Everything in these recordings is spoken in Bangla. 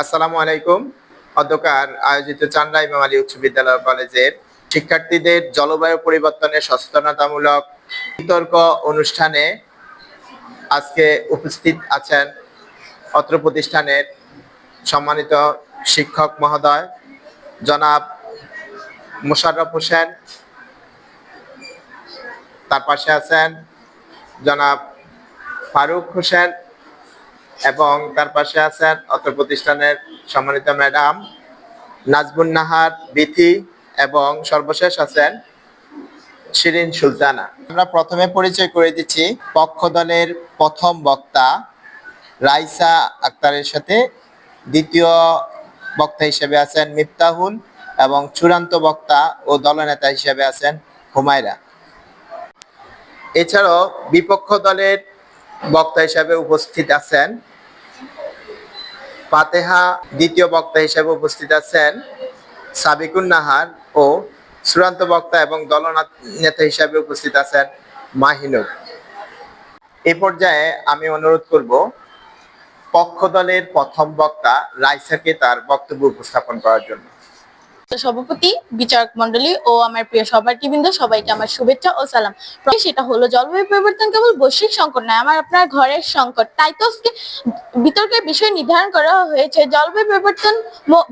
আসসালামু আলাইকুম। অধ্যকার আয়োজিত চান্ডা ইমাম আলী উচ্চ বিদ্যালয় কলেজের শিক্ষার্থীদের জলবায়ু পরিবর্তনের সচেতনতামূলক বিতর্ক অনুষ্ঠানে আজকে উপস্থিত আছেন অত্র প্রতিষ্ঠানের সম্মানিত শিক্ষক মহোদয়, জনাব মোশাররফ হোসেন। তার পাশে আছেন জনাব ফারুক হোসেন। এবং তার পাশে আছেন অত্র প্রতিষ্ঠানের সম্মানিত ম্যাডাম নাজবুন নাহার, বিথি এবং সর্বশেষ আছেন শিরিন সুলতানা। আমরা প্রথমে পরিচয় করে দিচ্ছি পক্ষ দলের প্রথম বক্তা রাইসা আক্তারের সাথে। দ্বিতীয় বক্তা হিসেবে আছেন মিফতাহুল এবং চূড়ান্ত বক্তা ও দলনেতা হিসেবে আছেন হুমায়রা। এছাড়াও বিপক্ষ দলের বক্তা হিসাবে উপস্থিত আছেন ফাতেহা দ্বিতীয় বক্তা হিসেবে উপস্থিত আছেন সাবিকুন নাহার ও চূড়ান্ত বক্তা এবং দলনেতা হিসেবে উপস্থিত আছেন মাহিনুর। এ পর্যায়ে আমি অনুরোধ করব, পক্ষ দলের প্রথম বক্তা রাইসাকে তার বক্তব্য উপস্থাপন করার জন্য। সভাপতি, বিচারক মন্ডলী ও আমার প্রিয় সভাপতিবৃন্দ, সবাইকে আমার শুভেচ্ছা ও সালাম। সেটা হলো জলবায়ু পরিবর্তন কেবল বৈশ্বিক সংকট নয়, আমার আপনার ঘরের সংকট। তাই তো বিতর্কের বিষয় নির্ধারণ করা হয়েছে। জলবায়ু পরিবর্তন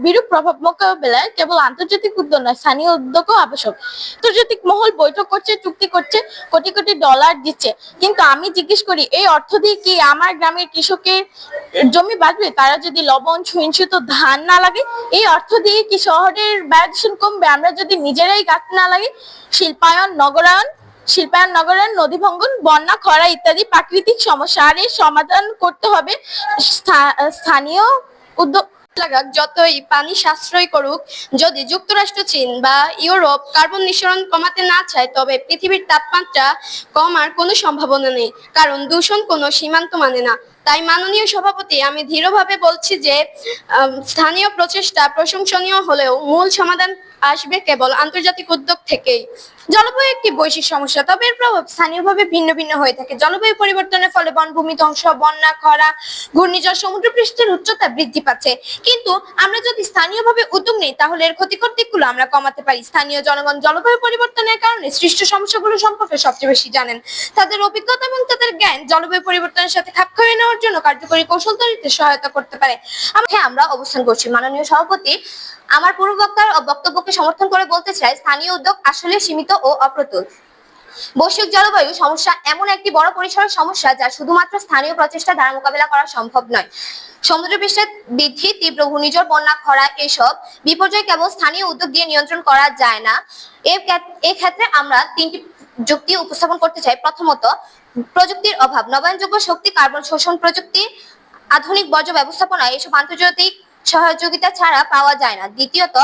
বিরূপ প্রভাব মোকাবেলায় কেবল আন্তর্জাতিক উদ্যোগ নয়, স্থানীয় উদ্যোগও আবশ্যক। আন্তর্জাতিক মহল বৈঠক করছে, চুক্তি করছে, কোটি কোটি ডলার দিচ্ছে। কিন্তু আমি জিজ্ঞেস করি, এই অর্থ দিয়ে কি আমার গ্রামের কৃষকের জমি বাঁচবে? তারা যদি লবণ, সহিংসিত ধান না লাগে, এই অর্থ দিয়ে কি শহরের দূষণ কমবে। আমরা যদি নিজেরাই গাছ না লাগি শিল্পায়ন, নগরায়ন শিল্পায়ন, নগরায়ন নদী ভঙ্গন বন্যা, খরা ইত্যাদি প্রাকৃতিক সমস্যা আর এর সমাধান করতে হবে। স্থানীয় উদ্যোগ লাগাক, যতই পানি সাশ্রয় করুক, যদি যুক্তরাষ্ট্র, চীন বা ইউরোপ কার্বন নিঃসরণ কমাতে না চায়, তবে পৃথিবীর তাপমাত্রা কমার কোনো সম্ভাবনা নেই, কারণ দূষণ কোনো সীমান্ত মানে না। তাই মাননীয় সভাপতি, আমি দৃঢ়ভাবে বলছি যে স্থানীয় প্রচেষ্টা প্রশংসনীয় হলেও মূল সমাধান আসবে কেবল আন্তর্জাতিক উদ্যোগ থেকেই। জলবায়ু একটি বৈশ্বিক সমস্যা, তবে এর প্রভাব স্থানীয়ভাবে ভিন্ন ভিন্ন হয়ে থাকে। জলবায়ু পরিবর্তনের ফলে বনভূমি ধ্বংস বন্যা, খরা, ঘূর্ণিঝড় সমুদ্র পৃষ্ঠের উচ্চতা বৃদ্ধি পাচ্ছে। কিন্তু আমরা যদি স্থানীয়ভাবে উদ্যোগ নেই, তাহলে এর ক্ষতিকর দিকগুলো আমরা কমাতে পারি। স্থানীয় জনগণ জলবায়ু পরিবর্তনের কারণে সৃষ্ট সমস্যাগুলো সম্পর্কে সবচেয়ে বেশি জানেন। তাদের অভিজ্ঞতা এবং তাদের জ্ঞান জলবায়ু পরিবর্তনের সাথে খাপ খাইয়ে নেওয়ার জন্য কার্যকরী কৌশল তৈরিতে সহায়তা করতে পারে। হ্যাঁ, আমরা অবস্থান করছি। মাননীয় সভাপতি আমার পূর্ব বক্তার বক্তব্যকে সমর্থন করে বলতে চাই স্থানীয় উদ্যোগ আসলে সীমিত ও অপ্রতুল। বৈশ্বিক জলবায়ু সমস্যা এমন একটি বড় পরিসরের সমস্যা যা শুধুমাত্র স্থানীয় প্রচেষ্টা দ্বারা মোকাবিলা করা সম্ভব নয়। সমুদ্র পৃষ্ঠের বৃদ্ধি তীব্র ঘূর্ণিঝড় বন্যা খরা এসব বিপর্যয় কেবল স্থানীয় উদ্যোগ দিয়ে নিয়ন্ত্রণ করা যায় না। এক্ষেত্রে আমরা তিনটি যুক্তি উপস্থাপন করতে চাই। প্রথমত প্রযুক্তির অভাব, নবায়নযোগ্য শক্তি, কার্বন শোষণ প্রযুক্তি, আধুনিক বর্জ্য ব্যবস্থাপনা, এসব আন্তর্জাতিক সহযোগিতা ছাড়া পাওয়া যায় না। দ্বিতীয়ত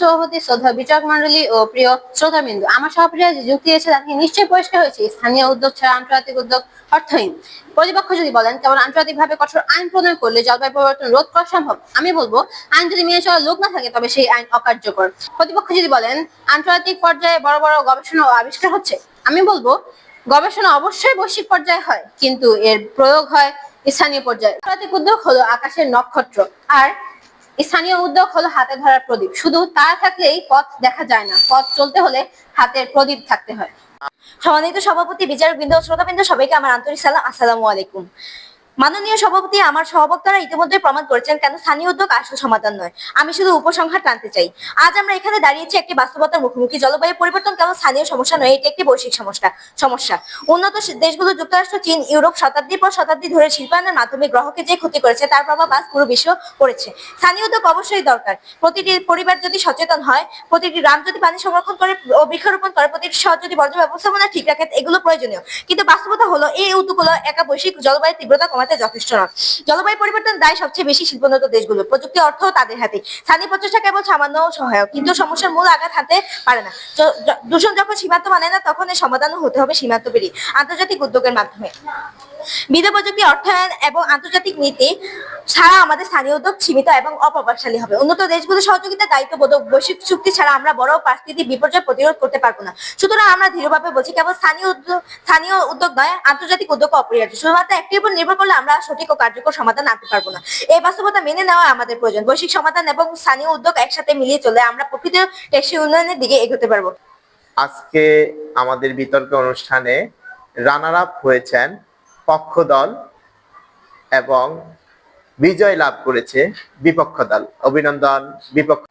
সভাপতি শ্রদ্ধা বিচারক মন্ডলী ও প্রিয় শ্রোতাবিন্দু আমার সভাপতিরা যে যুক্তি দিয়েছে তাতে নিশ্চয়ই পরিষ্কার হয়েছে, স্থানীয় উদ্যোগ ছাড়া আন্তর্জাতিক উদ্যোগ অর্থহীন। প্রতিপক্ষ যদি বলেন, কেবল আন্তর্জাতিক ভাবে কঠোর আইন প্রণয়ন করলে জলবায়ু পরিবর্তন রোধ করা সম্ভব? আমি বলব, আইন যদি মেনে চলার লোক না থাকে, তবে সেই আইন অকার্যকর। প্রতিপক্ষ যদি বলেন, আন্তর্জাতিক পর্যায়ে বড় বড় গবেষণা ও আবিষ্কার হচ্ছে? আমি বলব গবেষণা অবশ্যই বৈশ্বিক পর্যায়ে হয়, কিন্তু এর প্রয়োগ হয় স্থানীয় পর্যায়ে। প্রাতিক উদ্যোগ হলো আকাশের নক্ষত্র, আর স্থানীয় উদ্যোগ হলো হাতে ধরার প্রদীপ। শুধু তা থাকলেই পথ দেখা যায় না, পথ চলতে হলে হাতের প্রদীপ থাকতে হয়। সম্মানিত সভাপতি, বিচারক বৃন্দ শ্রোতা শ্রোতাবৃন্দ, সবাইকে আমার আন্তরিক সালাম। আসসালামু আলাইকুম। মাননীয় সভাপতি, আমার সহবক্তারা ইতিমধ্যে প্রমাণ করেছেন কেন স্থানীয় উদ্যোগ আসল সমাধান নয়। আমি শুধু উপসংহার টানতে চাই। আজ আমরা এখানে দাঁড়িয়েছি একটি বাস্তবতার মুখোমুখি জলবায়ু পরিবর্তন কেবল স্থানীয় সমস্যা নয়, এটি একটি বৈশ্বিক সমস্যা সমস্যা। উন্নত দেশগুলো যুক্তরাষ্ট্র, চীন, ইউরোপ শতাব্দীর পর শতাব্দী ধরে শিল্পায়নের মাধ্যমে গ্রহকে যে ক্ষতি করেছে, তার প্রভাব আজ পুরো বিশ্ব পড়েছে। স্থানীয় উদ্যোগ অবশ্যই দরকার। প্রতিটি পরিবার যদি সচেতন হয়, প্রতিটি গ্রাম যদি পানি সংরক্ষণ করে ও বৃক্ষরোপণ করে, প্রতিটি শহর যদি বর্জ্য ব্যবস্থাপনা ঠিক রাখে, এগুলো প্রয়োজনীয়। কিন্তু বাস্তবতা হলো, এই উদ্যোগগুলো একা বৈশ্বিক জলবায়ু তীব্রতা কমাতে যথেষ্ট নয়। জলবায়ু পরিবর্তন দায় সবচেয়ে বেশি শিল্পোন্নত দেশগুলো। প্রযুক্তি অর্থ তাদের হাতে। স্থানীয় প্রচেষ্টা কেবল সামান্য সহায়ক, কিন্তু সমস্যার মূল আঘাত হাতে পারে না। দূষণ যখন সীমান্ত মানে না, তখন এর সমাধানও হতে হবে সীমান্ত পেরিয়ে। আন্তর্জাতিক উদ্যোগের মাধ্যমে। বিদ্যা প্রযুক্তি অর্থায়ন এবং আন্তর্জাতিক নীতি ছাড়া আমাদের স্থানীয় উদ্যোগ সীমিত এবং অপ্রভাবশালী হবে। উন্নত দেশগুলোর সহযোগিতা দায়িত্ববোধক বৈশ্বিক চুক্তি ছাড়া আমরা বড় প্রাকৃতিক বিপর্যয় প্রতিরোধ করতে পারব না। সুতরাং আমরা দৃঢ়ভাবে বলছি, কেবল স্থানীয় উদ্যোগ স্থানীয় উদ্যোগ নয়, আন্তর্জাতিক উদ্যোগ অপরিহার্য। শুধুমাত্র একটির উপর নির্ভর করলে আমরা সঠিক ও কার্যকর সমাধান আনতে পারব না। এই বাস্তবতা মেনে নেওয়া আমাদের প্রয়োজন। বৈশ্বিক সমাধান এবং স্থানীয় উদ্যোগ একসাথে মিলিয়ে চলে আমরা প্রকৃত টেকসই উন্নয়নের দিকে এগোতে পারব। আজকে আমাদের বিতর্ক অনুষ্ঠানে রানার আপ হয়েছেন পক্ষ দল এবং বিজয় লাভ করেছে বিপক্ষ দল। অভিনন্দন বিপক্ষ